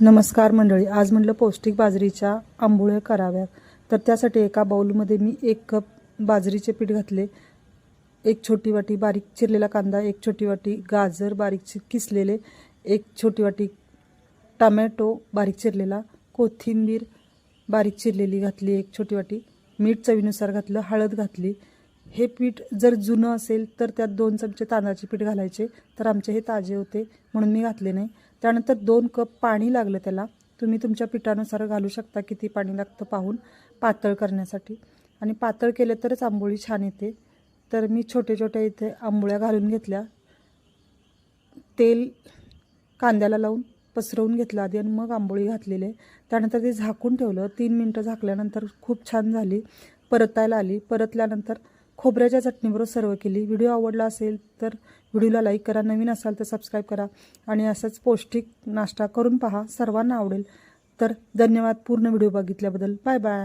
नमस्कार मंडळी आज म्हटलं पौष्टिक बाजरीच्या आंबोळ्या कराव्यात. तर त्यासाठी एका बाऊलमध्ये मी एक कप बाजरीचे पीठ घातले. एक छोटी वाटी बारीक चिरलेला कांदा एक छोटी वाटी गाजर बारीक चि किसलेले एक छोटी वाटी टमॅटो बारीक चिरलेला कोथिंबीर बारीक चिरलेली घातली एक छोटी वाटी मीठ चवीनुसार घातलं हळद घातली हे पीठ जर जुनं असेल तर त्यात दोन चमचे तांदळाचे पीठ घालायचे. तर आमचे हे ताजे होते म्हणून मी घातले नाही. त्यानंतर दोन कप पाणी लागलं त्याला. तुम्ही तुमच्या पिठानुसार घालू शकता किती पाणी लागतं पाहून पातळ करण्यासाठी. आणि पातळ केले तरच आंबोळी छान येते. तर मी छोटे छोटे इथे आंबोळ्या घालून घेतल्या. तेल कांद्याला लावून पसरवून घेतलं आधी आणि मग आंबोळी घातलेली. त्यानंतर ते झाकून ठेवलं. तीन मिनटं झाकल्यानंतर खूप छान झाली. परतायला आली. परतल्यानंतर खोबऱ्याच्या चटणीबरोबर सर्व केली. व्हिडिओ आवडला असेल तर व्हिडिओला लाईक करा. नवीन असाल तर सबस्क्राईब करा. आणि असंच पौष्टिक नाश्ता करून पहा. सर्वांना आवडेल. तर धन्यवाद. पूर्ण व्हिडिओ बघितल्याबद्दल. Bye bye